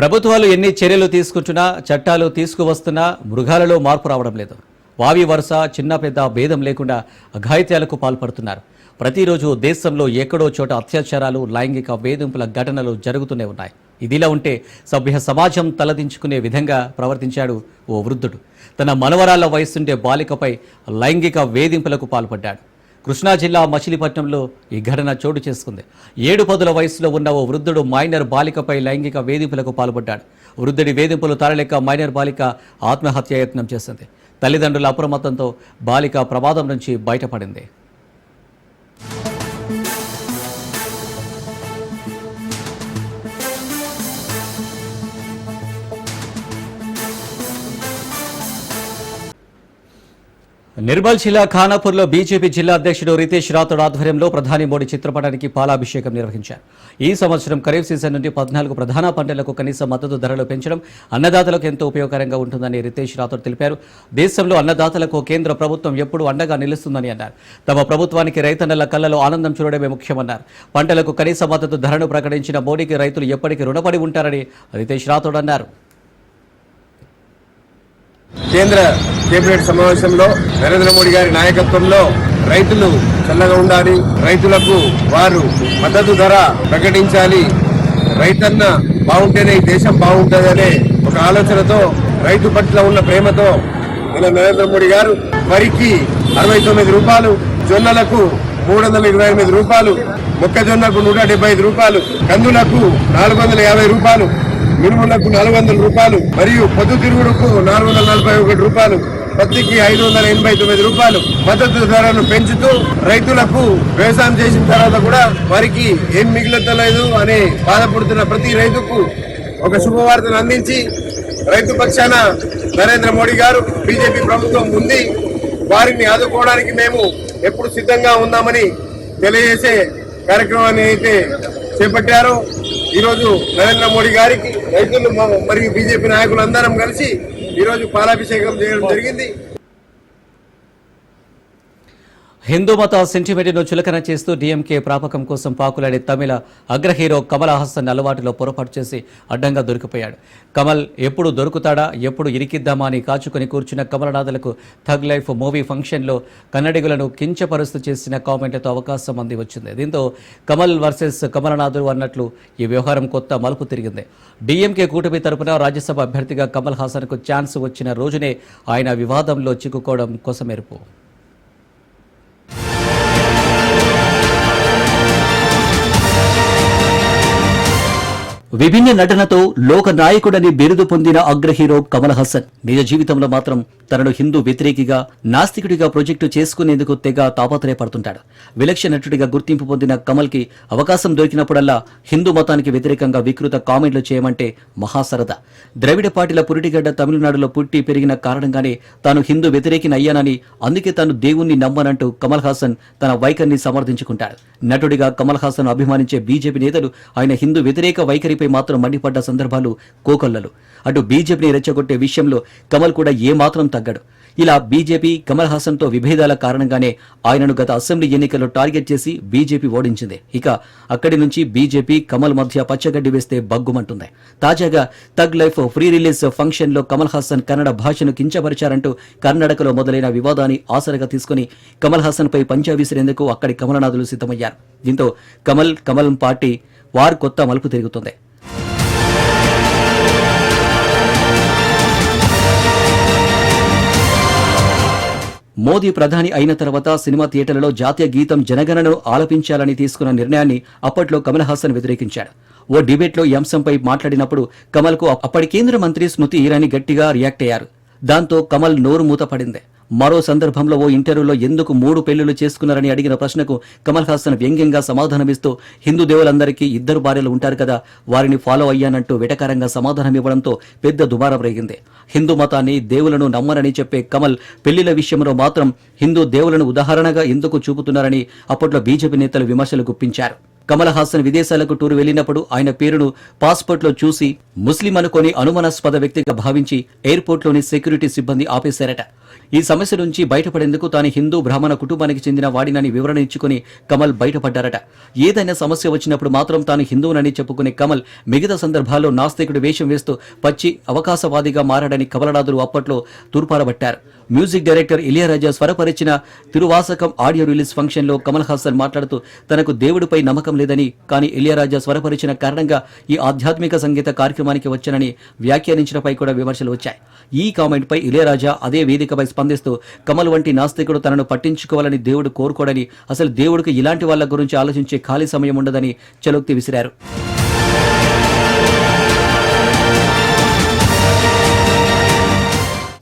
ప్రభుత్వాలు ఎన్ని చర్యలు తీసుకుంటున్నా చట్టాలు తీసుకువస్తున్నా మృగాలలో మార్పు రావడం లేదు. వావి వరుస చిన్న పెద్ద భేదం లేకుండా అఘాయిత్యాలకు పాల్పడుతున్నారు. ప్రతిరోజు దేశంలో ఎక్కడో చోట అత్యాచారాలు లైంగిక వేధింపుల ఘటనలు జరుగుతూనే ఉన్నాయి. ఇదిలా ఉంటే సభ్య సమాజం తలదించుకునే విధంగా ప్రవర్తించాడు ఓ వృద్ధుడు. తన మనవరాళ్ళ వయస్సుండే బాలికపై లైంగిక వేధింపులకు పాల్పడ్డాడు. కృష్ణా జిల్లా మచిలీపట్నంలో ఈ ఘటన చోటు చేసుకుంది. ఏడు పదుల వయసులో ఉన్న ఓ వృద్ధుడు మైనర్ బాలికపై లైంగిక వేధింపులకు పాల్పడ్డాడు. వృద్ధుడి వేధింపులు తాళలేక మైనర్ బాలిక ఆత్మహత్య యత్నం చేసింది. తల్లిదండ్రుల అప్రమత్తంతో బాలిక ప్రమాదం నుంచి బయటపడింది. నిర్మల్ జిల్లా ఖానాపూర్లో బీజేపీ జిల్లా అధ్యక్షుడు రితేష్ రాథోడ్ ఆధ్వర్యంలో ప్రధాని మోడీ చిత్రపటానికి పాలాభిషేకం నిర్వహించారు. ఈ సంవత్సరం ఖరీఫ్ సీజన్ నుండి పద్నాలుగు ప్రధాన పంటలకు కనీస మద్దతు ధరలు పెంచడం అన్నదాతలకు ఎంతో ఉపయోగకరంగా ఉంటుందని రితేష్ రాథోడ్ తెలిపారు. దేశంలో అన్నదాతలకు కేంద్ర ప్రభుత్వం ఎప్పుడు అండగా నిలుస్తుందని అన్నారు. తమ ప్రభుత్వానికి రైతన్నల కళ్ళలో ఆనందం చూడడమే ముఖ్యమన్నారు. పంటలకు కనీస మద్దతు ధరను ప్రకటించిన మోడీకి రైతులు ఎప్పటికీ రుణపడి ఉంటారని రితేష్ రాథోడ్ అన్నారు. కేంద్ర కేబినెట్ సమావేశంలో నరేంద్ర మోడీ గారి నాయకత్వంలో రైతులు చల్లగా ఉండాలి. రైతులకు వారు మద్దతు ధర ప్రకటించాలి. రైతన్న బాగుంటేనే ఈ దేశం బాగుంటుందనే ఒక ఆలోచనతో రైతు పట్ల ఉన్న ప్రేమతో మన నరేంద్ర మోడీ గారు వరికి అరవై తొమ్మిది రూపాయలు జొన్నలకు మూడు వందల ఇరవై ఎనిమిది రూపాయలు మొక్కజొన్నకు నూట డెబ్బై ఐదు రూపాయలు కందులకు నాలుగు వందల యాభై రూపాయలు మినుములకు నాలుగు వందల రూపాయలు మరియు పొద్దుతిరుగుడుకు నాలుగు వందల నలభై ఒకటి రూపాయలు పత్తికి ఐదు వందల ఎనభై తొమ్మిది రూపాయలు. మద్దతు ధరను పెంచుతూ రైతులకు వ్యవసాయం చేసిన తర్వాత కూడా వారికి ఏం మిగులుతలేదు అని బాధపడుతున్న ప్రతి రైతుకు ఒక శుభవార్తను అందించి రైతు పక్షాన నరేంద్ర మోడీ గారు బీజేపీ ప్రభుత్వం ఉంది. వారిని ఆదుకోవడానికి మేము ఎప్పుడు సిద్ధంగా ఉన్నామని తెలియజేసే కార్యక్రమాన్ని అయితే చేపట్టారు. ఈరోజు నరేంద్ర మోడీ గారికి రైతులు మరియు బీజేపీ నాయకులు అందరం కలిసి ఈరోజు పాలాభిషేకం చేయడం జరిగింది. హిందూ మత సెంటిమెంట్ను చులకన చేస్తూ డీఎంకే ప్రాపకం కోసం పాకులాడే తమిళ అగ్ర హీరో కమల్ హాసన్ అలవాటులో పొరపాటు చేసి అడ్డంగా దొరికిపోయాడు. కమల్ ఎప్పుడు దొరుకుతాడా ఎప్పుడు ఇరికిద్దామా అని కాచుకొని కూర్చున్న కమలనాథులకు థగ్ లైఫ్ మూవీ ఫంక్షన్లో కన్నడిగులను కించపరుస్తూ చేసిన కామెంట్లతో అవకాశం అంది వచ్చింది. దీంతో కమల్ వర్సెస్ కమలనాథులు అన్నట్లు ఈ వ్యవహారం కొత్త మలుపు తిరిగింది. డీఎంకే కూటమి తరపున రాజ్యసభ అభ్యర్థిగా కమల్ హాసన్కు ఛాన్స్ వచ్చిన రోజునే ఆయన వివాదంలో చిక్కుకోవడం కొసమెరుపు. విభిన్న నటనతో లోక నాయకుడని బిరుదు పొందిన అగ్ర హీరో కమల్ హాసన్. నిజ జీవితంలో మాత్రం తనను హిందూ వ్యతిరేకిగా నాస్తికుడిగా ప్రొజెక్టు చేసుకునేందుకు తెగ తాపత్రయపడుతుంటాడు. విలక్షణ నటుడిగా గుర్తింపు పొందిన కమల్కి అవకాశం దొరికినప్పుడల్లా హిందూ మతానికి వ్యతిరేకంగా వికృత కామెంట్లు చేయమంటే మహాసరదా. ద్రవిడ పాటిల పురిటిగడ్డ తమిళనాడులో పుట్టి పెరిగిన కారణంగానే తాను హిందూ వ్యతిరేకిని అయ్యానని అందుకే తాను దేవుణ్ణి నమ్మనంటూ కమల్ హాసన్ తన వైఖరిని సమర్థించుకుంటాడు. నటుడిగా కమల్ హాసన్ అభిమానించే బీజేపీ నేతలు ఆయన హిందూ వ్యతిరేక వైఖరి వైఖరిపై మాత్రం మండిపడ్డ సందర్భాలు కోకొల్లలు. అటు బీజేపీని రెచ్చగొట్టే విషయంలో కమల్ కూడా ఏమాత్రం తగ్గడు. ఇలా బీజేపీ కమల్ హాసన్తో విభేదాల కారణంగానే ఆయనను గత అసెంబ్లీ ఎన్నికల్లో టార్గెట్ చేసి బీజేపీ ఓడించింది. ఇక అక్కడి నుంచి బీజేపీ కమల్ మధ్య పచ్చగడ్డి వేస్తే బగ్గుమంటుంది. తాజాగా తగ్ లైఫ్ ఫ్రీ రిలీజ్ ఫంక్షన్లో కమల్ హాసన్ కన్నడ భాషను కించపరిచారంటూ కర్ణాటకలో మొదలైన వివాదాన్ని ఆసరగా తీసుకుని కమల్ హాసన్ పై పంచా విసిరేందుకు అక్కడి కమలనాథులు సిద్ధమయ్యారు. దీంతో కమల్ కమల్ పార్టీ వార్ కొత్త మలుపు తిరుగుతుంది. మోదీ ప్రధాని అయిన తర్వాత సినిమా థియేటర్లలో జాతీయ గీతం జనగణను ఆలపించాలని తీసుకున్న నిర్ణయాన్ని అప్పట్లో కమల్ హాసన్ వ్యతిరేకించాడు. ఓ డిబేట్లో ఈ అంశంపై మాట్లాడినప్పుడు కమల్కు అప్పటి కేంద్ర మంత్రి స్మృతి ఇరానీ గట్టిగా రియాక్ట్ అయ్యారు. దాంతో కమల్ నోరు మూతపడింది. మరో సందర్భంలో ఓ ఇంటర్వ్యూలో ఎందుకు మూడు పెళ్ళిళ్ళు చేసుకున్నారని అడిగిన ప్రశ్నకు కమల్ హాసన్ వ్యంగ్యంగా సమాధానమిస్తూ హిందూ దేవులందరికీ ఇద్దరు భార్యలు ఉంటారు కదా వారిని ఫాలో అయ్యానంటూ వెటకారంగా సమాధానం ఇవ్వడంతో పెద్ద దుమారం రేగింది. హిందూ మతాన్ని దేవులను నమ్మరని చెప్పే కమల్ పెళ్ళిల విషయంలో మాత్రం హిందూ దేవులను ఉదాహరణగా ఎందుకు చూపుతున్నారని అప్పట్లో బీజేపీ నేతలు విమర్శలు గుప్పించారు. కమల్ హాసన్ విదేశాలకు టూర్ వెళ్ళినప్పుడు ఆయన పేరును పాస్పోర్ట్లో చూసి ముస్లిం అనుకొని అనుమానాస్పద వ్యక్తిగా భావించి ఎయిర్పోర్ట్లోని సెక్యూరిటీ సిబ్బంది ఆపేశారట. ఈ సమస్య నుంచి బయటపడేందుకు తాను హిందూ బ్రాహ్మణ కుటుంబానికి చెందిన వాడినని వివరణ ఇచ్చుకుని కమల్ బయటపడ్డారట. ఏదైనా సమస్య వచ్చినప్పుడు మాత్రం తాను హిందువునని చెప్పుకునే కమల్ మిగతా సందర్భాల్లో నాస్తికుడు వేషం వేస్తూ పచ్చి అవకాశవాదిగా మారాడని కమలనాథులు అప్పట్లో తూర్పారబట్టారు. మ్యూజిక్ డైరెక్టర్ ఇలియారాజా స్వరపరిచిన తిరువాసకం ఆడియో రిలీజ్ ఫంక్షన్లో కమల్ హాసన్ మాట్లాడుతూ తనకు దేవుడిపై నమ్మకం లేదని కానీ ఇలియారాజా స్వరపరిచిన కారణంగా ఈ ఆధ్యాత్మిక సంగీత కార్యక్రమానికి వచ్చానని వ్యాఖ్యానించడంపై కూడా విమర్శలు వచ్చాయి. ఈ కామెంట్ పై ఇలియారాజా అదే వేదికపై స్పందిస్తూ కమల్ వంటి నాస్తికుడు తనను పట్టించుకోవాలని దేవుడు కోరుకోడని అసలు దేవుడికి ఇలాంటి వాళ్ళ గురించి ఆలోచించే ఖాళీ సమయం ఉండదని చలోక్తి విసిరారు.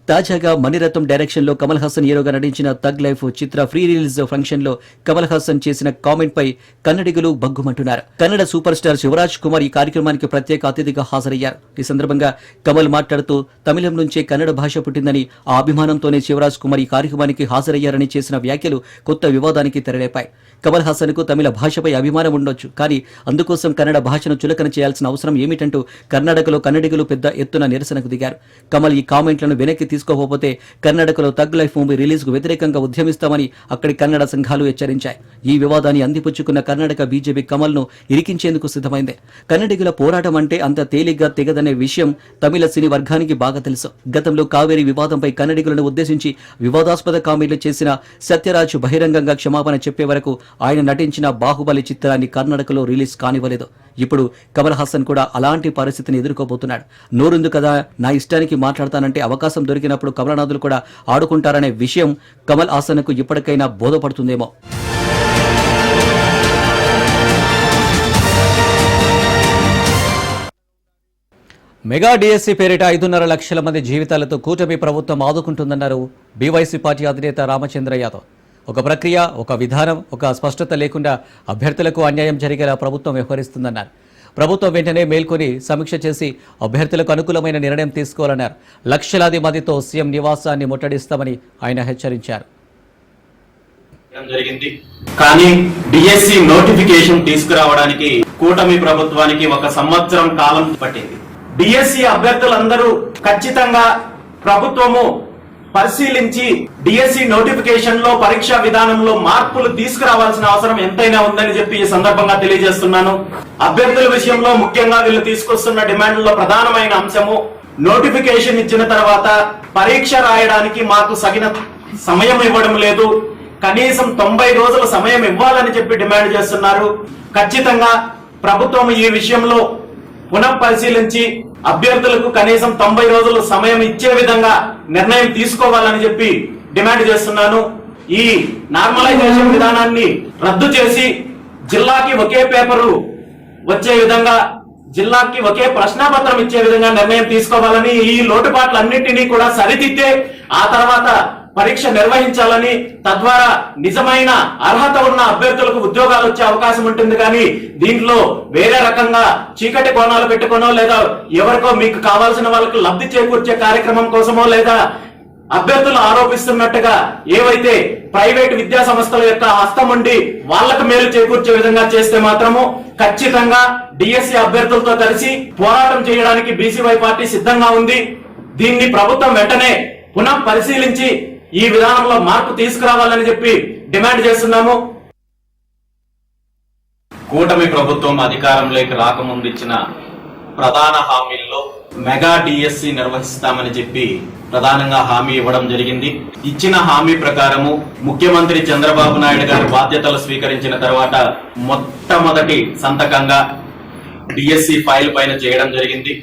తాజాగా మణిరత్నం డైరెక్షన్లో కమల్ హాసన్ హీరోగా నటించిన తగ్ లైఫ్ చిత్ర ఫ్రీ రిలీజ్ ఫంక్షన్లో కమల్ హాసన్ చేసిన కామెంట్ పై కన్నడిగులు బగ్గుమంటున్నారు కన్నడ సూపర్ స్టార్ శివరాజ్ కుమార్ ఈ కార్యక్రమానికి ప్రత్యేక అతిథిగా హాజరయ్యారు. ఈ సందర్భంగా కమల్ మాట్లాడుతూ తమిళం నుంచే కన్నడ భాష పుట్టిందని ఆ అభిమానంతోనే శివరాజ్ కుమార్ ఈ కార్యక్రమానికి హాజరయ్యారని చేసిన వ్యాఖ్యలు కొత్త వివాదానికి తెరలేపాయి. కమల్ హాసన్కు తమిళ భాషపై అభిమానం ఉండొచ్చు కానీ అందుకోసం కన్నడ భాషను చులకన చేయాల్సిన అవసరం ఏమిటంటూ కర్ణాటకలో కన్నడిగులు పెద్ద ఎత్తున నిరసనకు దిగారు. కమల్ ఈ కామెంట్లను వెనక్కి తీసుకోకపోతే కర్ణాటకలో తగ్ లైఫ్ మూవీ రిలీజ్కు వ్యతిరేకంగా ఉద్యమిస్తామని అక్కడి కన్నడ సంఘాలు హెచ్చరించాయి. ఈ వివాదాన్ని అందిపుచ్చుకున్న కర్ణాటక బీజేపీ కమల్ను ఇరికించేందుకు సిద్ధమైంది. కన్నడిగుల పోరాటం అంటే అంత తేలిగ్గా తెగదనే విషయం తమిళ సినీ వర్గానికి బాగా తెలుసు. గతంలో కావేరీ వివాదంపై కన్నడిగులను ఉద్దేశించి వివాదాస్పద కామెంట్లు చేసిన సత్యరాజ్ బహిరంగంగా క్షమాపణ చెప్పే వరకు ఆయన నటించిన బాహుబలి చిత్రాన్ని కర్ణాటకలో రిలీజ్ కానివ్వలేదు. ఇప్పుడు కమల్ హాసన్ కూడా అలాంటి పరిస్థితిని ఎదుర్కోబోతున్నాడు. నోరుందు కదా నా ఇష్టానికి మాట్లాడతానంటే అవకాశం దొరికినప్పుడు కమలనాథులు కూడా ఆడుకుంటారనే విషయం కమల్ హాసన్కు ఇప్పటికైనా బోధపడుతుందేమో. మెగా డిఎస్సీ పేరిట ఐదున్నర లక్షల మంది జీవితాలతో కూటమి ప్రభుత్వం ఆదుకుంటుందన్నారు బీవైసీ పార్టీ అధినేత రామచంద్ర యాదవ్. ఒక ప్రక్రియ ఒక విధానం ఒక స్పష్టత లేకుండా అభ్యర్థులకు అన్యాయం జరిగేలా ప్రభుత్వం వ్యవహరిస్తుందన్నారు. ప్రభుత్వం వెంటనే మేల్కొని సమీక్ష చేసి అభ్యర్థులకు అనుకూలమైన నిర్ణయం తీసుకోవాలన్నారు. లక్షలాది మందితో సీఎం నివాసాన్ని ముట్టడిస్తామని ఆయన హెచ్చరించారు. జరిగింది? కానీ డిఎస్సి నోటిఫికేషన్ తీసుకురావడానికి కూటమి ప్రభుత్వానికి ఒక సంవత్సరం కాలం పట్టింది. డిఎస్సి అభ్యర్థులందరూ ఖచ్చితంగా ప్రభుత్వము పరిశీలించి డిఎస్సి నోటిఫికేషన్లో పరీక్షా విధానంలో మార్పులు తీసుకురావాల్సిన అవసరం ఎంతైనా ఉందని చెప్పి ఈ సందర్భంగా తెలియజేస్తున్నాను. అభ్యర్థుల విషయంలో ముఖ్యంగా వీళ్ళు తీసుకొస్తున్న డిమాండ్లో ప్రధానమైన అంశము నోటిఫికేషన్ ఇచ్చిన తర్వాత పరీక్ష రాయడానికి మాకు సగిన సమయం ఇవ్వడం లేదు. కనీసం తొంభై రోజుల సమయం ఇవ్వాలని చెప్పి డిమాండ్ చేస్తున్నారు. ఖచ్చితంగా ప్రభుత్వం ఈ విషయంలో పునఃపరిశీలించి అభ్యర్థులకు కనీసం తొంభై రోజులు సమయం ఇచ్చే విధంగా నిర్ణయం తీసుకోవాలని చెప్పి డిమాండ్ చేస్తున్నాను. ఈ నార్మలైజేషన్ విధానాన్ని రద్దు చేసి జిల్లాకి ఒకే పేపరు వచ్చే విధంగా జిల్లాకి ఒకే ప్రశ్నాపత్రం ఇచ్చే విధంగా నిర్ణయం తీసుకోవాలని ఈ లోటుపాట్లన్నింటినీ కూడా సరిదిద్దే ఆ తర్వాత పరీక్ష నిర్వహించాలని తద్వారా నిజమైన అర్హత ఉన్న అభ్యర్థులకు ఉద్యోగాలు వచ్చే అవకాశం ఉంటుంది కానీ దీంట్లో వేరే రకంగా చీకటి కోణాలు పెట్టుకోనో లేదా ఎవరికో మీకు కావాల్సిన వాళ్ళకి లబ్ధి చేకూర్చే కార్యక్రమం కోసమో లేదా అభ్యర్థులు ఆరోపిస్తున్నట్టుగా ఏవైతే ప్రైవేట్ విద్యా సంస్థల యొక్క హస్తం ఉండి వాళ్ళకు మేలు చేకూర్చే విధంగా చేస్తే మాత్రము ఖచ్చితంగా డిఎస్సి అభ్యర్థులతో కలిసి పోరాటం చేయడానికి బీసీవై పార్టీ సిద్ధంగా ఉంది. దీన్ని ప్రభుత్వం వెంటనే పునః పరిశీలించి ఈ విధానంలో మార్పు తీసుకురావాలని చెప్పి డిమాండ్ చేస్తున్నాము. కూటమి ప్రభుత్వం అధికారంలోకి రాకముందు ఇచ్చిన ప్రధాన హామీల్లో మెగా డిఎస్సి నిర్వహిస్తామని చెప్పి ప్రధానంగా హామీ ఇవ్వడం జరిగింది. ఇచ్చిన హామీ ప్రకారము ముఖ్యమంత్రి చంద్రబాబు నాయుడు గారు బాధ్యతలు స్వీకరించిన తర్వాత మొట్టమొదటి సంతకంగా డిఎస్సి ఫైల్ పైన చేయడం జరిగింది.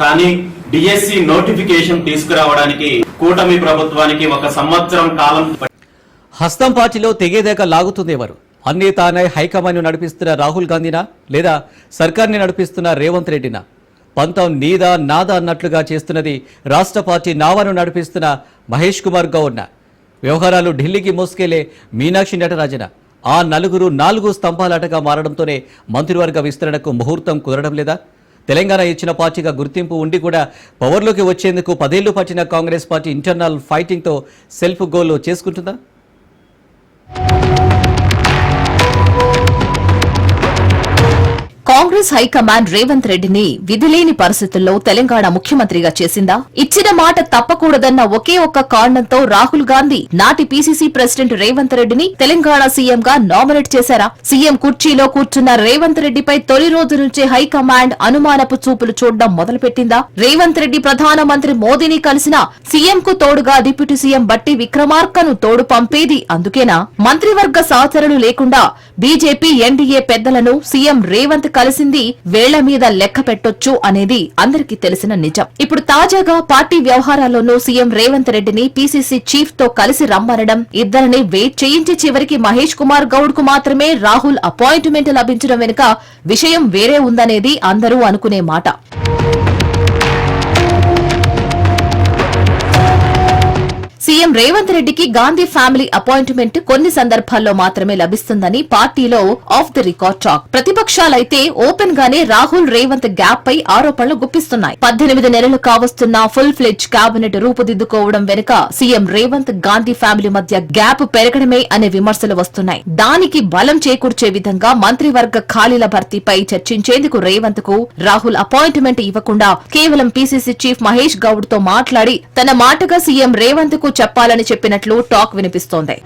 కానీ డిఎస్సి నోటిఫికేషన్ తీసుకురావడానికి కూటమి ప్రభుత్వానికి ఒక సంవత్సరం కాలం హస్తం పార్టీలో తెగేదాకా లాగుతుందేవారు అన్నీ తానే హైకమాండ్ నడిపిస్తున్న రాహుల్ గాంధీనా? లేదా సర్కార్ని నడిపిస్తున్న రేవంత్ రెడ్డినా? పంతం నీదా నాదా అన్నట్లుగా చేస్తున్నది రాష్ట్ర పార్టీ నావాను నడిపిస్తున్న మహేష్ కుమార్ గౌడ్న? వ్యవహారాలు ఢిల్లీకి మోసుకెళ్ళే మీనాక్షి నటరాజన? ఆ నలుగురు నాలుగు స్తంభాలాటగా మారడంతోనే మంత్రివర్గ విస్తరణకు ముహూర్తం కుదరడం లేదా? తెలంగాణ ఇచ్చిన పార్టీగా గుర్తింపు ఉండి కూడా పవర్లోకి వచ్చేందుకు పదేళ్ళు పట్టిన కాంగ్రెస్ పార్టీ ఇంటర్నల్ ఫైటింగ్తో సెల్ఫ్ గోల్ చేసుకుంటుందా? కాంగ్రెస్ హైకమాండ్ రేవంత్ రెడ్డిని విధిలేని పరిస్థితుల్లో తెలంగాణ ముఖ్యమంత్రిగా చేసిందా? ఇచ్చిన మాట తప్పకూడదన్న ఒకే ఒక్క కారణంతో రాహుల్ గాంధీ నాటి పీసీసీ ప్రెసిడెంట్ రేవంత్ రెడ్డిని తెలంగాణ సీఎం గా నామినేట్ చేశారా? సీఎం కుర్చీలో కూర్చున్న రేవంత్ రెడ్డిపై తొలి రోజు నుంచే హైకమాండ్ అనుమానపు చూపులు చూడడం మొదలుపెట్టిందా? రేవంత్ రెడ్డి ప్రధానమంత్రి మోదీని కలిసిన సీఎం కు తోడుగా డిప్యూటీ సీఎం బట్టి విక్రమార్కను తోడు పంపేది అందుకేనా? మంత్రివర్గ సహచరులు లేకుండా బీజేపీ ఎన్డీఏ పెద్దలను సీఎం రేవంత్ కలిసి కలిసింది వేళ్ళ మీద లెక్క పెట్టొచ్చు అనేది అందరికీ తెలిసిన నిజం. ఇప్పుడు తాజాగా పార్టీ వ్యవహారాల్లోనూ సీఎం రేవంత్ రెడ్డిని పీసీసీ చీఫ్తో కలిసి రమ్మనడం ఇద్దరిని వెయిట్ చేయించి చివరికి మహేష్ కుమార్ గౌడ్కు మాత్రమే రాహుల్ అపాయింట్మెంట్ లభించడం వెనుక విషయం వేరే ఉందనేది అందరూ అనుకునే మాట. సీఎం రేవంత్ రెడ్డికి గాంధీ ఫ్యామిలీ అపాయింట్మెంట్ కొన్ని సందర్భాల్లో మాత్రమే లభిస్తుందని పార్టీలో ఆఫ్ ది రికార్డ్ టాక్. ప్రతిపక్షాలైతే ఓపెన్ గానే రాహుల్ రేవంత్ గ్యాప్ పై ఆరోపణలు గుప్పిస్తున్నాయి. పద్దెనిమిది నెలలు కావస్తున్న ఫుల్ ఫ్లెడ్జ్ కేబినెట్ రూపుదిద్దుకోవడం వెనుక సీఎం రేవంత్ గాంధీ ఫ్యామిలీ మధ్య గ్యాప్ పెరగడమే అనే విమర్శలు వస్తున్నాయి. దానికి బలం చేకూర్చే విధంగా మంత్రివర్గ ఖాళీల భర్తీపై చర్చించేందుకు రేవంత్కు రాహుల్ అపాయింట్మెంట్ ఇవ్వకుండా కేవలం పీసీసీ చీఫ్ మహేష్ గౌడ్తో మాట్లాడి తన మాటగా సీఎం రేవంత్కు చెప్పాలని చెప్పినట్లు టాక్ వినిపిస్తోంది.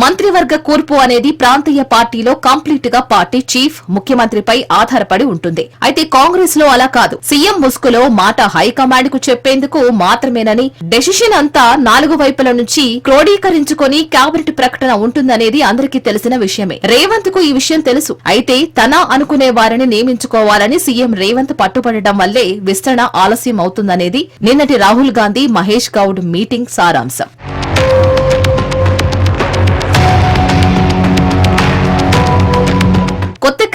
మంత్రివర్గ కూర్పు అనేది ప్రాంతీయ పార్టీలో కంప్లీట్గా పార్టీ చీఫ్ ముఖ్యమంత్రిపై ఆధారపడి ఉంటుంది. అయితే కాంగ్రెస్లో అలా కాదు. సీఎం ముసుగులో మాట హైకమాండ్కు చెప్పేందుకు మాత్రమేనని డెసిషన్ అంతా నాలుగు వైపుల నుంచి క్రోడీకరించుకొని కేబినెట్ ప్రకటన ఉంటుందనేది అందరికీ తెలిసిన విషయమే. రేవంత్కు ఈ విషయం తెలుసు. అయితే తన అనుకునే వారిని నియమించుకోవాలని సీఎం రేవంత్ పట్టుబడటం వల్లే విస్తరణ ఆలస్యం అవుతుందనేది నిన్నటి రాహుల్ గాంధీ మహేష్ గౌడ్ మీటింగ్ సారాంశం.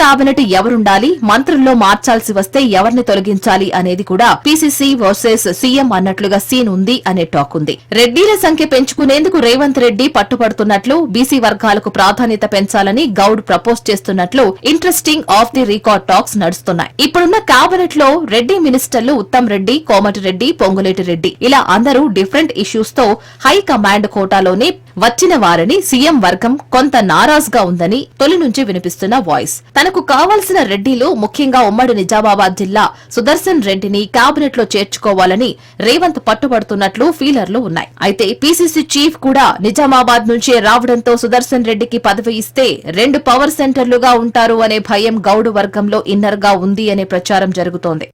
కాబినెట్ ఎవరుండాలి? మంత్రుల్లో మార్చాల్సి వస్తే ఎవరిని తొలగించాలి అనేది కూడా పీసీసీ వర్సెస్ సీఎం అన్నట్లుగా సీన్ ఉంది అనే టాక్ ఉంది. రెడ్డిల సంఖ్య పెంచుకునేందుకు రేవంత్ రెడ్డి పట్టుపడుతున్నట్లు బీసీ వర్గాలకు ప్రాధాన్యత పెంచాలని గౌడ్ ప్రపోజ్ చేస్తున్నట్లు interesting off the record talks నడుస్తున్నాయి. ఇప్పుడున్న కేబినెట్లో రెడ్డి మినిస్టర్లు ఉత్తమ్ రెడ్డి కోమటిరెడ్డి పొంగులేటి రెడ్డి. ఇలా అందరూ డిఫరెంట్ ఇష్యూస్తో హై కమాండ్ కోటాలోనే వచ్చిన వారిని సీఎం వర్గం కొంత నారాజ్గా ఉందని తొలి నుంచి వినిపిస్తున్న వాయిస్. తన తనకు కావాల్సిన రెడ్డిలు ముఖ్యంగా ఉమ్మడి నిజామాబాద్ జిల్లా సుదర్శన్ రెడ్డిని కేబినెట్లో చేర్చుకోవాలని రేవంత్ పట్టుబడుతున్నట్లు ఫీలర్లు ఉన్నాయి. అయితే పీసీసీ చీఫ్ కూడా నిజామాబాద్ నుంచే రావడంతో సుదర్శన్ రెడ్డికి పదవి ఇస్తే రెండు పవర్ సెంటర్లుగా ఉంటారు అనే భయం గౌడ్ వర్గంలో ఇన్నర్గా ఉంది అనే ప్రచారం జరుగుతోంది.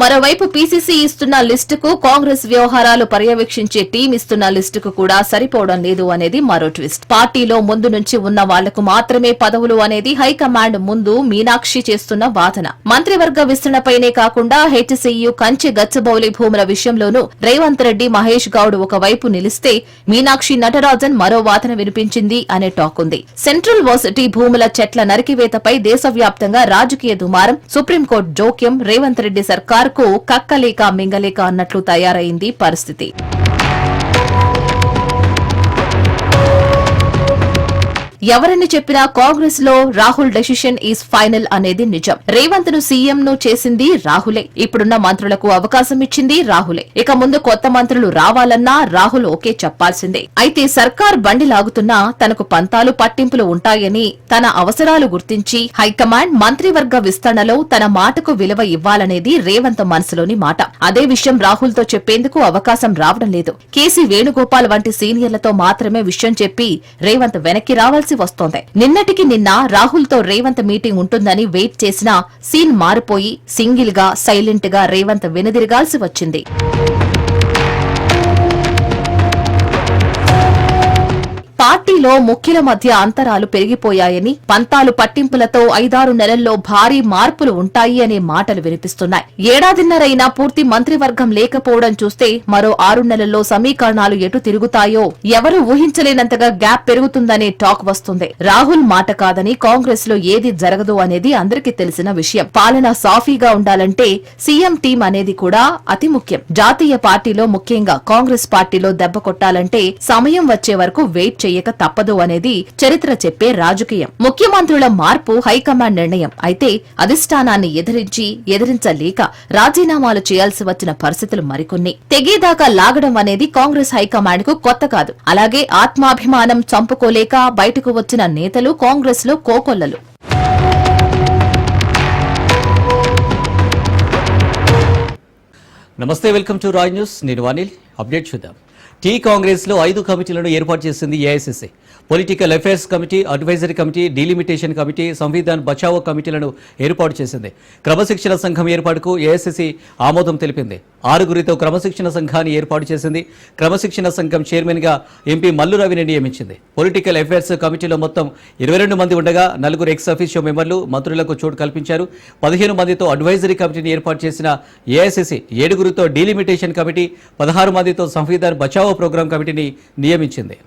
మరోవైపు పీసీసీ ఇస్తున్న లిస్టుకు కాంగ్రెస్ వ్యవహారాలు పర్యవేక్షించే టీం ఇస్తున్న లిస్టుకు కూడా సరిపోవడం లేదు అనేది మరో ట్విస్ట్. పార్టీలో ముందు నుంచి ఉన్న వాళ్ళకు మాత్రమే పదవులు అనేది హైకమాండ్ ముందు మీనాక్షి చేస్తున్న వాదన. మంత్రివర్గ విస్తరణపైనే కాకుండా హెచ్సీయు కంచె గచ్చబౌలి భూముల విషయంలోనూ రేవంత్ రెడ్డి మహేష్ గౌడ్ ఒకవైపు నిలిస్తే మీనాక్షి నటరాజన్ మరో వాదన వినిపించింది అనే టాక్ ఉంది. సెంట్రల్ వర్సిటీ భూముల చెట్ల నరికివేతపై దేశవ్యాప్తంగా రాజకీయ దుమారం సుప్రీంకోర్టు జోక్యం రేవంత్ రెడ్డి సర్కార్ వరకు కక్కలేక మింగలేక అన్నట్లు తయారైంది పరిస్థితి. ఎవరని చెప్పినా కాంగ్రెస్లో రాహుల్ డెసిషన్ ఈజ్ ఫైనల్ అనేది నిజం. రేవంత్ను సీఎం ను చేసింది రాహులే. ఇప్పుడున్న మంత్రులకు అవకాశం ఇచ్చింది రాహులే. ఇక ముందు కొత్త మంత్రులు రావాలన్నా రాహుల్ ఓకే చెప్పాల్సిందే. అయితే సర్కార్ బండి లాగుతున్నా తనకు పంతాలు పట్టింపులు ఉంటాయని తన అవసరాలు గుర్తించి హైకమాండ్ మంత్రివర్గ విస్తరణలో తన మాటకు విలువ ఇవ్వాలనేది రేవంత్ మనసులోని మాట. అదే విషయం రాహుల్తో చెప్పేందుకు అవకాశం రావడం లేదు. కేసీ వేణుగోపాల్ వంటి సీనియర్లతో మాత్రమే విషయం చెప్పి రేవంత్ వెనక్కి రావాల్సి వస్తోంది. నిన్నటికి నిన్న రాహుల్తో రేవంత్ మీటింగ్ ఉంటుందని వెయిట్ చేసినా సీన్ మారిపోయి సింగిల్గా సైలెంట్గా రేవంత్ వెనుదిరగాల్సి వచ్చింది. పార్టీలో ముఖ్యుల మధ్య అంతరాలు పెరిగిపోయాయని పంతాలు పట్టింపులతో ఐదారు నెలల్లో భారీ మార్పులు ఉంటాయి అనే మాటలు వినిపిస్తున్నాయి. ఏడాదిన్నరైనా పూర్తి మంత్రివర్గం లేకపోవడం చూస్తే మరో ఆరు నెలల్లో సమీకరణాలు ఎటు తిరుగుతాయో ఎవరూ ఊహించలేనంతగా గ్యాప్ పెరుగుతుందనే టాక్ వస్తుంది. రాహుల్ మాట కాదని కాంగ్రెస్లో ఏది జరగదు అనేది అందరికీ తెలిసిన విషయం. పాలన సాఫీగా ఉండాలంటే సీఎం టీం అనేది కూడా అతి ముఖ్యం. జాతీయ పార్టీలో ముఖ్యంగా కాంగ్రెస్ పార్టీలో దెబ్బ కొట్టాలంటే సమయం వచ్చే వరకు వెయిట్ చేయక తప్పదు అనేది చరిత్ర చెప్పే రాజకీయం. ముఖ్యమంత్రుల మార్పు హైకమాండ్ నిర్ణయం. అయితే అధిష్టానాన్ని ఎదిరించి ఎదిరించలేక రాజీనామాలు చేయాల్సి వచ్చిన పరిస్థితులు మరికొన్ని. తెగేదాకా లాగడం అనేది కాంగ్రెస్ హైకమాండ్కు కొత్త కాదు. అలాగే ఆత్మాభిమానం చంపుకోలేక బయటకు వచ్చిన నేతలు కాంగ్రెస్లో కోకొల్లలు. నమస్తే వెల్కమ్ టు రాయ్ న్యూస్. నేను అనిల్. అప్డేట్ చూద్దాం. టీ కాంగ్రెస్లో ఐదు కమిటీలను ఏర్పాటు చేసింది AICC. Political affairs committee advisory committee delimitation committee Samvidhan Bachao కమిటీలను ఏర్పాటు చేసింది. క్రమశిక్షణ సంఘం ఏర్పాటుకు ఏఐసిసి ఆమోదం తెలిపింది. ఆరుగురితో క్రమశిక్షణ సంఘాన్ని ఏర్పాటు చేసింది. క్రమశిక్షణ సంఘం చైర్మన్గా ఎంపీ మల్లు రవిని నియమించింది. పొలిటికల్ అఫైర్స్ కమిటీలో మొత్తం ఇరవై రెండు మంది ఉండగా నలుగురు ఎక్స్ అఫీషియో మెంబర్లు మంత్రులకు చోటు కల్పించారు. పదిహేను మందితో అడ్వైజరీ కమిటీని ఏర్పాటు చేసిన ఏఐసిసి ఏడుగురితో డీలిమిటేషన్ కమిటీ పదహారు మందితో సంవిధాన్ బచావో ప్రోగ్రాం కమిటీని నియమించింది.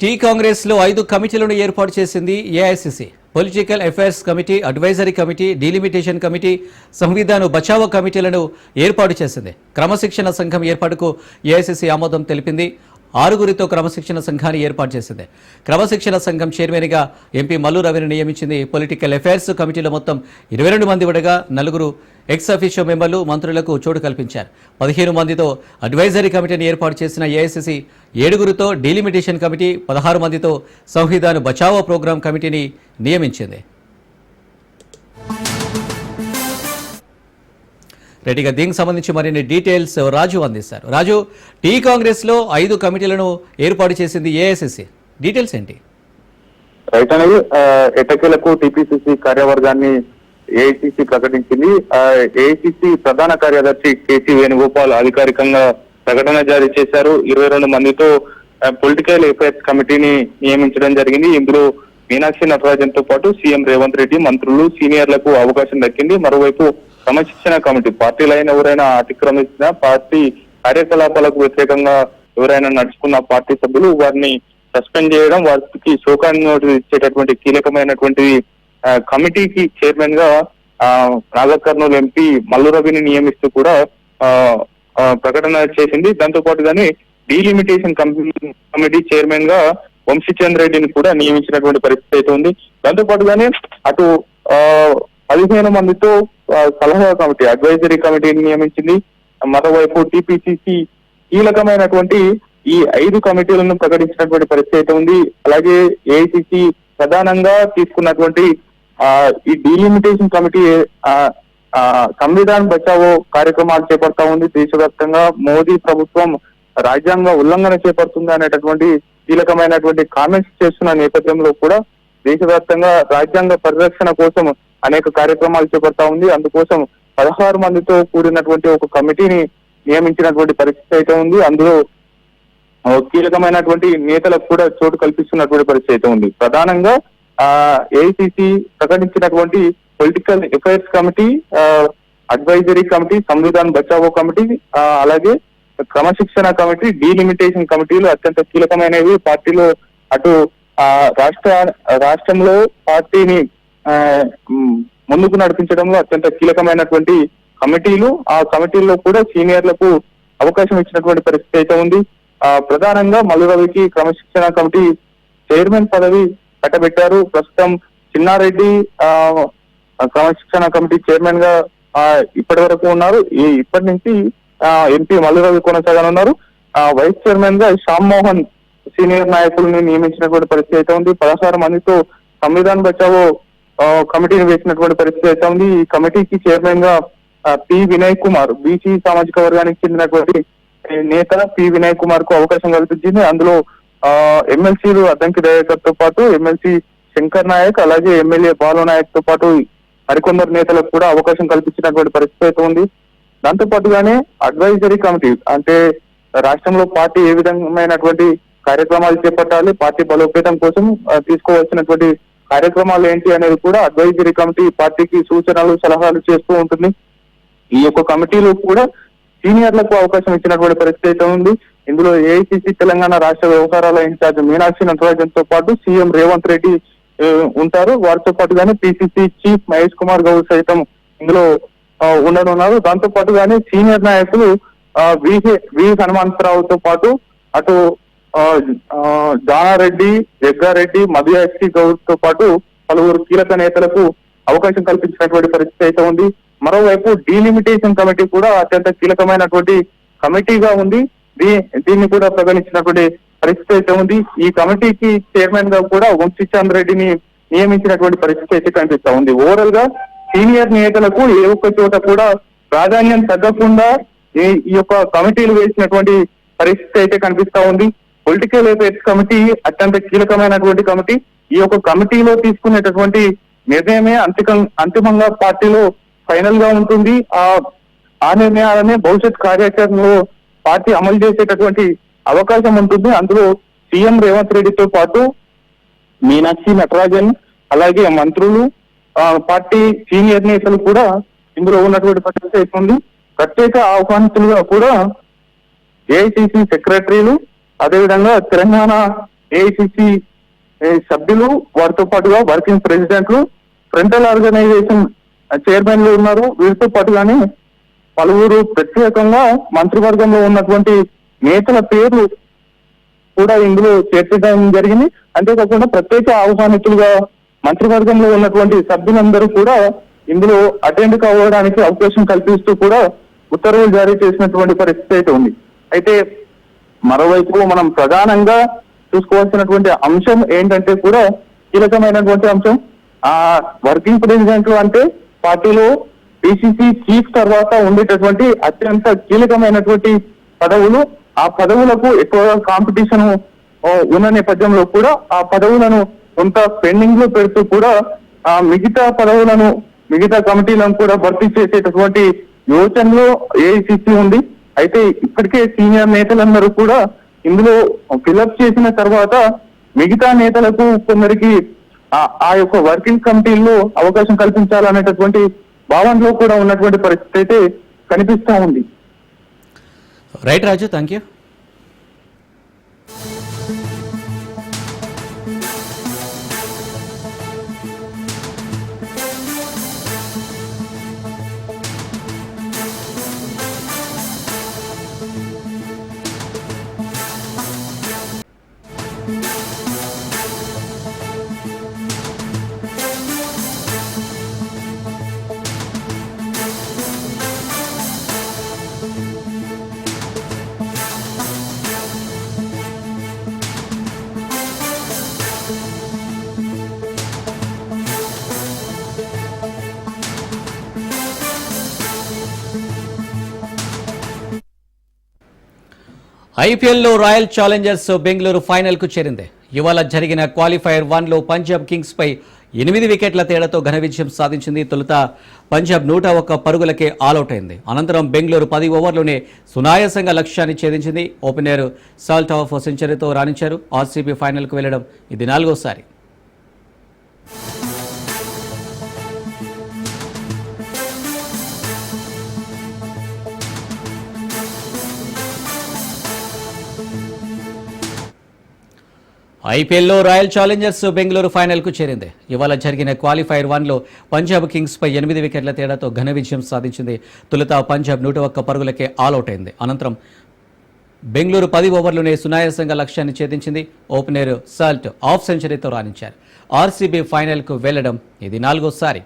టీ కాంగ్రెస్లో ఐదు కమిటీలను ఏర్పాటు చేసింది AICC. Political affairs committee advisory committee delimitation committee Samvidhan Bachao కమిటీలను ఏర్పాటు చేసింది. క్రమశిక్షణ సంఘం ఏర్పాటుకు ఏఐసిసి ఆమోదం తెలిపింది. ఆరుగురితో క్రమశిక్షణ సంఘాన్ని ఏర్పాటు చేసింది. క్రమశిక్షణ సంఘం చైర్మన్గా ఎంపీ మల్లు రవిని నియమించింది. పొలిటికల్ అఫైర్స్ కమిటీలో మొత్తం ఇరవై రెండు మంది ఉండగా నలుగురు ఎక్స్ అఫీషియో మెంబర్లు మంత్రులకు చోటు కల్పించారు. పదిహేను మందితో అడ్వైజరీ కమిటీని ఏర్పాటు చేసిన ఏఐసిసి ఏడుగురితో డీలిమిటేషన్ కమిటీ పదహారు మందితో సంవిధాన బచావో ప్రోగ్రాం కమిటీని నియమించింది. రెడ్డిగా దీనికి సంబంధించి మరిన్ని డీటెయిల్స్ రాజు అందిస్తారు. రాజు టీ కాంగ్రెస్లో ఐదు కమిటీలను ఏర్పాటు చేసింది ఏఐసిసి డీటెయిల్స్ ఏంటి? రైట్ అనేది ఎటకేలకు టీపీసీసీ కార్యవర్గాన్ని ఏఐసిసి ప్రకటించింది. ఏఐసిసి ప్రధాన కార్యదర్శి కేసీ వేణుగోపాల్ అధికారికంగా ప్రకటన జారీ చేశారు. ఇరవై రెండు మందితో పొలిటికల్ అఫైర్స్ కమిటీని నియమించడం జరిగింది. ఇందులో మీనాక్షి నటరాజన్తో పాటు సీఎం రేవంత్ రెడ్డి మంత్రులు సీనియర్లకు అవకాశం దక్కింది. మరోవైపు క్రమశిక్షణ కమిటీ పార్టీలైన ఎవరైనా అతిక్రమించిన పార్టీ కార్యకలాపాలకు వ్యతిరేకంగా ఎవరైనా నడుచుకున్న పార్టీ సభ్యులు వారిని సస్పెండ్ చేయడం వారికి షోకాన్ నోటీస్ ఇచ్చేటటువంటి కీలకమైనటువంటి కమిటీకి చైర్మన్గా ఆ, నాగర్ కర్నూలు ఎంపీ మల్లు రవిని నియమిస్తూ కూడా ఆ, ప్రకటన చేసింది. దాంతో పాటుగానే డీలిమిటేషన్ కమిటీ చైర్మన్గా వంశీచంద్ర రెడ్డిని కూడా నియమించినటువంటి పరిస్థితి అయితే ఉంది. దాంతో పాటుగానే అటు ఆ, పదిహేను మందితో సలహా కమిటీ అడ్వైజరీ కమిటీని నియమించింది. మరోవైపు టిపిసిసి కీలకమైనటువంటి ఈ ఐదు కమిటీలను ప్రకటించినటువంటి పరిస్థితి అయితే ఉంది. అలాగే ఏఐసిసి ప్రధానంగా తీసుకున్నటువంటి ఈ డీలిమిటేషన్ కమిటీ సంవిధాన్ బచావో కార్యక్రమాలు చేపడతా ఉంది. దేశవ్యాప్తంగా మోదీ ప్రభుత్వం రాజ్యాంగ ఉల్లంఘన చేపడుతుంది అనేటటువంటి కీలకమైనటువంటి కామెంట్స్ చేస్తున్న నేపథ్యంలో కూడా దేశవ్యాప్తంగా రాజ్యాంగ పరిరక్షణ కోసం అనేక కార్యక్రమాలు చేపడతా ఉంది. అందుకోసం పదహారు మందితో కూడినటువంటి ఒక కమిటీని నియమించినటువంటి పరిస్థితి అయితే ఉంది. అందులో కీలకమైనటువంటి నేతలకు కూడా చోటు కల్పిస్తున్నటువంటి పరిస్థితి అయితే ఉంది. ప్రధానంగా ఏఐసిసి ప్రకటించినటువంటి పొలిటికల్ అఫైర్స్ కమిటీ ఆ, advisory committee Samvidhan Bachao committee అలాగే క్రమశిక్షణ కమిటీ డీలిమిటేషన్ కమిటీలు అత్యంత కీలకమైనవి. పార్టీలో అటు ఆ రాష్ట్ర రాష్ట్రంలో పార్టీని ఆ, ముందుకు నడిపించడంలో అత్యంత కీలకమైనటువంటి కమిటీలు. ఆ కమిటీల్లో కూడా సీనియర్లకు అవకాశం ఇచ్చినటువంటి పరిస్థితి అయితే ఉంది. ఆ ప్రధానంగా మల్లు రవికి క్రమశిక్షణ కమిటీ చైర్మన్ పదవి కట్టబెట్టారు. ప్రస్తుతం చిన్నారెడ్డి ఆ క్రమశిక్షణ కమిటీ చైర్మన్గా ఇప్పటి వరకు ఉన్నారు. ఇప్పటి నుంచి ఆ, ఎంపీ మల్లు రవి కొనసాగనున్నారు. ఆ, వైస్ చైర్మన్గా శ్యామ్ మోహన్ సీనియర్ నాయకుల్ని నియమించినటువంటి పరిస్థితి అయితే ఉంది. పదహారు మందితో సంవిధాన్ బచావో కమిటీని వేసినటువంటి పరిస్థితి అయితే ఉంది. ఈ కమిటీకి చైర్మన్గా పి వినయ్ కుమార్ బీసీ సామాజిక వర్గానికి చెందినటువంటి నేత పి వినయ్ కుమార్కు అవకాశం కల్పించింది. అందులో ఎమ్మెల్సీలు అద్దంకి దయాకర్తో పాటు ఎమ్మెల్సీ శంకర్ నాయక్ అలాగే ఎమ్మెల్యే బాలు నాయక్తో పాటు మరికొందరు నేతలకు కూడా అవకాశం కల్పించినటువంటి పరిస్థితి అయితే ఉంది. దాంతో పాటుగానే అడ్వైజరీ కమిటీ అంటే రాష్ట్రంలో పార్టీ ఏ విధమైనటువంటి కార్యక్రమాలు చేపట్టాలి పార్టీ బలోపేతం కోసం తీసుకోవాల్సినటువంటి కార్యక్రమాలు ఏంటి అనేది కూడా అడ్వైజరీ కమిటీ పార్టీకి సూచనలు సలహాలు చేస్తూ ఉంటుంది. ఈ యొక్క కమిటీలో కూడా సీనియర్లకు అవకాశం ఇచ్చినటువంటి పరిస్థితి అయితే ఉంది. ఇందులో ఏఐసిసి తెలంగాణ రాష్ట్ర వ్యవహారాల ఇన్ఛార్జ్ మీనాక్షి నటరాజన్తో పాటు సీఎం రేవంత్ రెడ్డి ఉంటారు. వారితో పాటుగానే పిసిసి చీఫ్ మహేష్ కుమార్ గౌడ్ సైతం ఇందులో ఉండనున్నారు. దాంతో పాటుగానే సీనియర్ నాయకులు విహె వి హనుమంతరావుతో పాటు అటు జానారెడ్డి జగ్గారెడ్డి మధు ఎస్టీ గౌడ్తో పాటు పలువురు కీలక నేతలకు అవకాశం కల్పించినటువంటి పరిస్థితి అయితే ఉంది. మరోవైపు డీలిమిటేషన్ కమిటీ కూడా అత్యంత కీలకమైనటువంటి కమిటీగా ఉంది. దీన్ని కూడా ప్రకటించినటువంటి పరిస్థితి అయితే ఉంది. ఈ కమిటీకి చైర్మన్గా కూడా వంశీచంద్ రెడ్డిని నియమించినటువంటి పరిస్థితి అయితే కనిపిస్తా ఉంది. ఓవరాల్గా సీనియర్ నేతలకు ఏ ఒక్క చోట కూడా ప్రాధాన్యం తగ్గకుండా ఈ ఈ యొక్క కమిటీలు వేసినటువంటి పరిస్థితి అయితే కనిపిస్తా ఉంది. పొలిటికల్ అఫైర్స్ కమిటీ అత్యంత కీలకమైనటువంటి కమిటీ ఈ యొక్క కమిటీలో తీసుకునేటటువంటి నిర్ణయమే అంతికం అంతిమంగా పార్టీలో ఫైనల్గా ఉంటుంది. ఆ ఆ నిర్ణయాలనే భవిష్యత్ కార్యాచరణలో పార్టీ అమలు చేసేటటువంటి అవకాశం ఉంటుంది. అందులో సీఎం రేవంత్ రెడ్డితో పాటు మీనాక్షి నటరాజన్ అలాగే మంత్రులు పార్టీ సీనియర్ నేతలు కూడా ఇందులో ఉన్నటువంటి పరిస్థితి అవుతుంది ప్రత్యేక ఆహ్వానితులుగా కూడా ఏఐసిసి సెక్రటరీలు అదేవిధంగా తెలంగాణ ఏఐసిసి సభ్యులు వారితో పాటుగా వర్కింగ్ ప్రెసిడెంట్లు ఫ్రంటల్ ఆర్గనైజేషన్ చైర్మన్లు ఉన్నారు. వీరితో పాటుగానే పలువురు ప్రత్యేకంగా మంత్రివర్గంలో ఉన్నటువంటి నేతల పేర్లు కూడా ఇందులో చేర్చడం జరిగింది. అంతేకాకుండా ప్రత్యేక ఆహ్వానితులుగా మంత్రివర్గంలో ఉన్నటువంటి సభ్యులందరూ కూడా ఇందులో అటెండ్ కావడానికి అవకాశం కల్పిస్తూ కూడా ఉత్తర్వులు జారీ చేసినటువంటి పరిస్థితి అయితే ఉంది. అయితే మరోవైపు మనం ప్రధానంగా చూసుకోవాల్సినటువంటి అంశం ఏంటంటే కూడా కీలకమైనటువంటి అంశం ఆ వర్కింగ్ ప్రెసిడెంట్లు అంటే పార్టీలో పిసిసి చీఫ్ తర్వాత ఉండేటటువంటి అత్యంత కీలకమైనటువంటి పదవులు. ఆ పదవులకు ఎక్కువగా కాంపిటీషన్ ఉన్న నేపథ్యంలో కూడా ఆ పదవులను కొంత పెండింగ్లో పెడుతూ కూడా ఆ మిగతా పదవులను మిగతా కమిటీలను కూడా భర్తీ చేసేటటువంటి యోచనలో ఏఐసిసి ఉంది. అయితే ఇప్పటికే సీనియర్ నేతలందరూ కూడా ఇందులో ఫిలప్ చేసిన తర్వాత మిగతా నేతలకు కొందరికి ఆ- ఆ యొక్క వర్కింగ్ కమిటీల్లో అవకాశం కల్పించాలనేటటువంటి భావనలో కూడా ఉన్నటువంటి పరిస్థితి అయితే కనిపిస్తా ఉంది. రైట్ రాజు థ్యాంక్ యూ ఐపీఎల్లో రాయల్ ఛాలెంజర్స్ బెంగళూరు ఫైనల్కు చేరింది. ఇవాళ జరిగిన క్వాలిఫైయర్ వన్లో పంజాబ్ కింగ్స్ పై ఎనిమిది వికెట్ల తేడాతో ఘన విజయం సాధించింది తొలుత పంజాబ్ నూట ఒక్క పరుగులకే ఆలౌట్ అయింది అనంతరం బెంగళూరు పది ఓవర్లోనే సునాయాసంగా లక్ష్యాన్ని ఛేదించింది. ఓపెనర్ సాల్ట్ ఆఫ్ సెంచరీతో రాణించారు. ఆర్సీబీ ఫైనల్కు వెళ్ళడం ఇది నాలుగోసారి. ఐపీఎల్లో రాయల్ ఛాలెంజర్స్ బెంగళూరు ఫైనల్కు చేరింది. ఇవాళ జరిగిన క్వాలిఫైర్ వన్లో పంజాబ్ కింగ్స్పై ఎనిమిది వికెట్ల తేడాతో ఘన విజయం సాధించింది తొలుత పంజాబ్ నూట ఒక్క పరుగులకే ఆల్అవుట్ అయింది. అనంతరం బెంగళూరు పది ఓవర్లోనే సునాయాసంగా లక్ష్యాన్ని ఛేదించింది. ఓపెనర్ సాల్ట్ ఆఫ్ సెంచరీతో రాణించారు. ఆర్సీబీ ఫైనల్కు వెళ్ళడం ఇది నాలుగోసారి.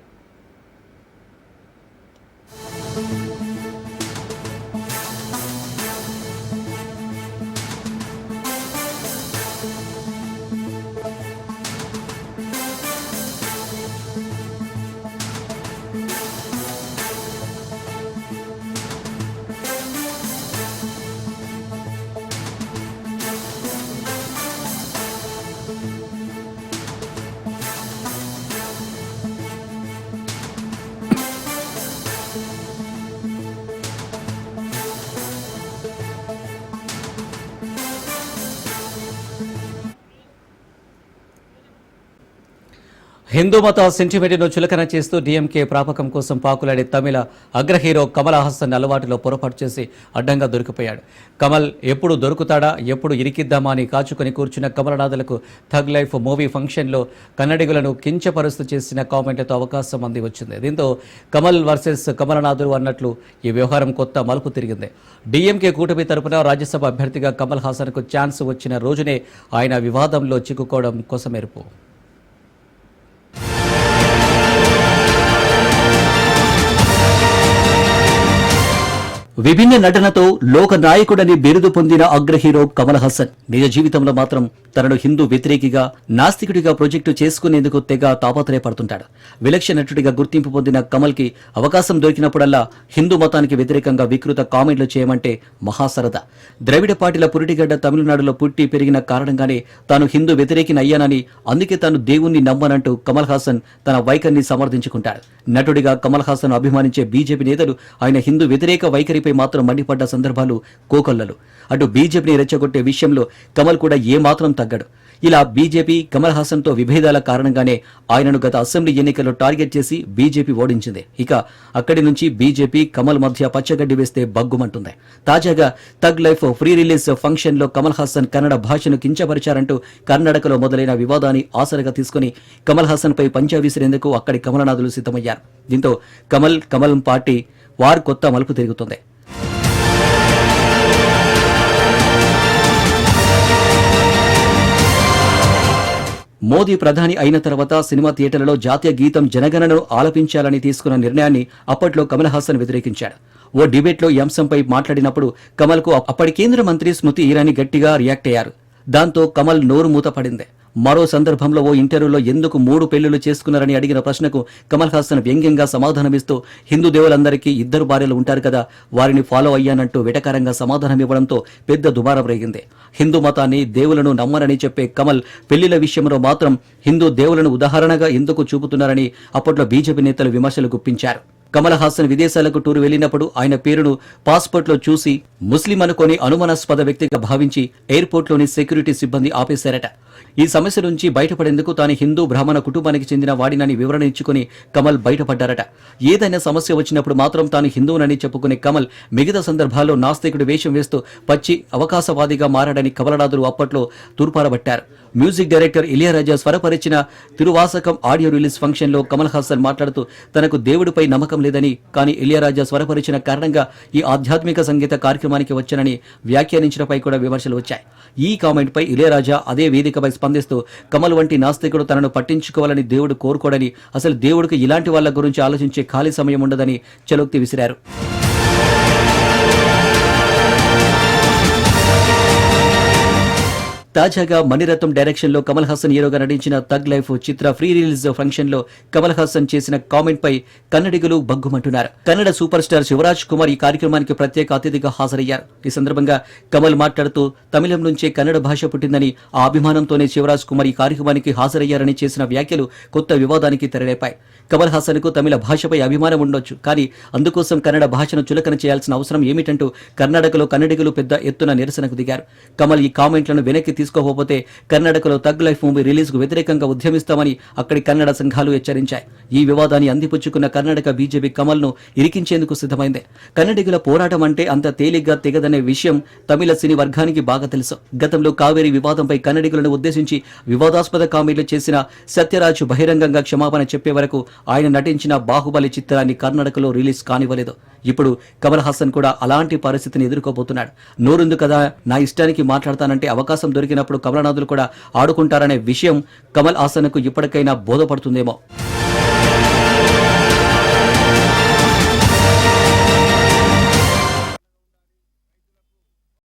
హిందూ మత సెంటిమెంట్ను చులకన చేస్తూ డీఎంకే ప్రాపకం కోసం పాకులాడే తమిళ అగ్ర హీరో కమల్ హాసన్ అలవాటులో పొరపాటు చేసి అడ్డంగా దొరికిపోయాడు. కమల్ ఎప్పుడు దొరుకుతాడా ఎప్పుడు ఇరికిద్దామా అని కాచుకొని కూర్చున్న కమలనాథులకు థగ్ లైఫ్ మూవీ ఫంక్షన్లో కన్నడిగులను కించపరుస్తూ చేసిన కామెంట్లతో అవకాశం అంది వచ్చింది. దీంతో కమల్ వర్సెస్ కమలనాథులు అన్నట్లు ఈ వ్యవహారం కొత్త మలుపు తిరిగింది. డీఎంకే కూటమి తరపున రాజ్యసభ అభ్యర్థిగా కమల్ హాసన్కు ఛాన్స్ వచ్చిన రోజునే ఆయన వివాదంలో చిక్కుకోవడం కోసమెరుపు. విభిన్న నటనతో లోక నాయకుడని బిరుదు పొందిన అగ్రహీరో కమల్ హాసన్. నిజ జీవితంలో మాత్రం తనను హిందూ వ్యతిరేకిగా నాస్తికుడిగా ప్రొజెక్టు చేసుకునేందుకు తెగ తాపత్రయపడుతుంటాడు. విలక్షణ నటుడిగా గుర్తింపు పొందిన కమల్కి అవకాశం దొరికినప్పుడల్లా హిందూ మతానికి వ్యతిరేకంగా వికృత కామెంట్లు చేయమంటే మహాసరదా. ద్రవిడ పార్టీల పురిటిగడ్డ తమిళనాడులో పుట్టి పెరిగిన కారణంగానే తాను హిందూ వ్యతిరేకిని అయ్యానని అందుకే తాను దేవుణ్ణి నమ్మనంటూ కమల్ హాసన్ తన వైఖరిని సమర్థించుకుంటాడు. నటుడిగా కమల్ హాసన్ అభిమానించే బీజేపీ నేతలు ఆయన హిందూ వ్యతిరేక వైఖరిపై మాత్రం మండిపడ్డ సందర్భాలు కోకొల్లలు. అటు బీజేపీని రెచ్చగొట్టే విషయంలో కమల్ కూడా ఏమాత్రం తగ్గడు. ఇలా బీజేపీ కమల్ హాసన్తో విభేదాల కారణంగానే ఆయనను గత అసెంబ్లీ ఎన్నికల్లో టార్గెట్ చేసి బీజేపీ ఓడించింది. ఇక అక్కడి నుంచి బీజేపీ కమల్ మధ్య పచ్చగడ్డి వేస్తే బగ్గుమంటుంది. తాజాగా తగ్ లైఫ్ ఫ్రీ రిలీజ్ ఫంక్షన్లో కమల్ హాసన్ కన్నడ భాషను కించపరిచారంటూ కర్ణాటకలో మొదలైన వివాదాన్ని ఆసరగా తీసుకుని కమల్ హాసన్ పై పంచా విసిరేందుకు అక్కడి కమలనాథులు సిద్ధమయ్యారు. దీంతో కమల్ కమల్ పార్టీ వార్ కొత్త మలుపు తిరుగుతుంది. మోదీ ప్రధాని అయిన తర్వాత సినిమా థియేటర్లలో జాతీయ గీతం జనగణను ఆలపించాలని తీసుకున్న నిర్ణయాన్ని అప్పట్లో కమల్ హాసన్ వ్యతిరేకించాడు. ఓ డిబేట్లో ఈ అంశంపై మాట్లాడినప్పుడు కమల్కు అప్పటి కేంద్ర మంత్రి స్మృతి ఇరానీ గట్టిగా రియాక్ట్ అయ్యారు. దాంతో కమల్ నోరు మూత పడింది మరో సందర్భంలో ఓ ఇంటర్వ్యూలో ఎందుకు మూడు పెళ్ళిళ్ళు చేసుకున్నారని అడిగిన ప్రశ్నకు కమల్ హాసన్ వ్యంగ్యంగా సమాధానమిస్తూ హిందూ దేవులందరికీ ఇద్దరు భార్యలు ఉంటారు కదా వారిని ఫాలో అయ్యానంటూ వెటకారంగా సమాధానం ఇవ్వడంతో పెద్ద దుమారం రేగింది. హిందూ మతాన్ని దేవులను నమ్మరని చెప్పే కమల్ పెళ్ళిల విషయంలో మాత్రం హిందూ దేవులను ఉదాహరణగా ఎందుకు చూపుతున్నారని అప్పట్లో బీజేపీ నేతలు విమర్శలు గుప్పించారు. కమల్ హాసన్ విదేశాలకు టూరు వెళ్ళినప్పుడు ఆయన పేరును పాస్పోర్ట్లో చూసి ముస్లిం అనుకొని అనుమానాస్పద వ్యక్తిగా భావించి ఎయిర్పోర్ట్లోని సెక్యూరిటీ సిబ్బంది ఆపేశారట. ఈ సమస్య నుంచి బయటపడేందుకు తాను హిందూ బ్రాహ్మణ కుటుంబానికి చెందిన వాడినని వివరణ ఇచ్చుకుని కమల్ బయటపడ్డారట. ఏదైనా సమస్య వచ్చినప్పుడు మాత్రం తాను హిందువునని చెప్పుకునే కమల్ మిగతా సందర్భాల్లో నాస్తికుడు వేషం వేస్తూ పచ్చి అవకాశవాదిగా మారాడని కమలనాథులు అప్పట్లో తూర్పారబట్టారు. మ్యూజిక్ డైరెక్టర్ ఇలియారాజా స్వరపరిచిన తిరువాసకం ఆడియో రిలీజ్ ఫంక్షన్లో కమల్ హాసన్ మాట్లాడుతూ తనకు దేవుడిపై నమ్మకం లేదని కానీ ఇలియారాజా స్వరపరిచిన కారణంగా ఈ ఆధ్యాత్మిక సంగీత కార్యక్రమానికి వచ్చానని వ్యాఖ్యానించడంపై కూడా విమర్శలు వచ్చాయి. ఈ కామెంట్ పై ఇలియారాజా అదే వేదికపై స్పందిస్తూ కమల్ వంటి నాస్తికుడు తనను పట్టించుకోవాలని దేవుడు కోరుకోడని అసలు దేవుడికి ఇలాంటి వాళ్ళ గురించి ఆలోచించే ఖాళీ సమయం ఉండదని చలోక్తి విసిరారు. తాజాగా మణిరత్నం డైరెక్షన్లో కమల్ హాసన్ హీరోగా నటించిన తగ్ లైఫ్ చిత్ర ఫ్రీ రిలీజ్ ఫంక్షన్లో కమల్ హాసన్ చేసిన కామెంట్ పై కన్నడిగులు బగ్గుమంటున్నారు కన్నడ సూపర్ స్టార్ శివరాజ్ కుమార్ ఈ కార్యక్రమానికి ప్రత్యేక అతిథిగా హాజరయ్యారు. ఈ సందర్భంగా కమల్ మాట్లాడుతూ తమిళం నుంచే కన్నడ భాష పుట్టిందని ఆ అభిమానంతోనే శివరాజ్ కుమార్ ఈ కార్యక్రమానికి హాజరయ్యారని చేసిన వ్యాఖ్యలు కొత్త వివాదానికి తెరలేపాయి. కమల్ హాసన్కు తమిళ భాషపై అభిమానం ఉండొచ్చు కానీ అందుకోసం కన్నడ భాషను చులకన చేయాల్సిన అవసరం ఏమిటంటూ కర్ణాటకలో కన్నడిగులు పెద్ద ఎత్తున నిరసనకు దిగారు. కమల్ ఈ కామెంట్లను వెనక్కి తీసుకోకపోతే కర్ణాటకలో తగ్ లైఫ్ మూవీ రిలీజ్కు వ్యతిరేకంగా ఉద్యమిస్తామని అక్కడి కన్నడ సంఘాలు హెచ్చరించాయి. ఈ వివాదాన్ని అందిపుచ్చుకున్న కర్ణాటక బీజేపీ కమల్ను ఇరికించేందుకు సిద్ధమైంది. కన్నడిగుల పోరాటం అంటే అంత తేలిగ్గా తెగదనే విషయం తమిళ సినీ వర్గానికి బాగా తెలుసు. గతంలో కావేరీ వివాదంపై కన్నడిగులను ఉద్దేశించి వివాదాస్పద కామెంట్లు చేసిన సత్యరాజ్ బహిరంగంగా క్షమాపణ చెప్పే వరకు ఆయన నటించిన బాహుబలి చిత్రాన్ని కర్ణాటకలో రిలీజ్ కానివ్వలేదు. ఇప్పుడు కమల్ హాసన్ కూడా అలాంటి పరిస్థితిని ఎదుర్కోబోతున్నాడు. నోరుందు కదా నా ఇష్టానికి మాట్లాడతానంటే అవకాశం దొరికినప్పుడు కమలనాథులు కూడా ఆడుకుంటారనే విషయం కమల్ హాసన్కు ఇప్పటికైనా బోధపడుతుందేమో.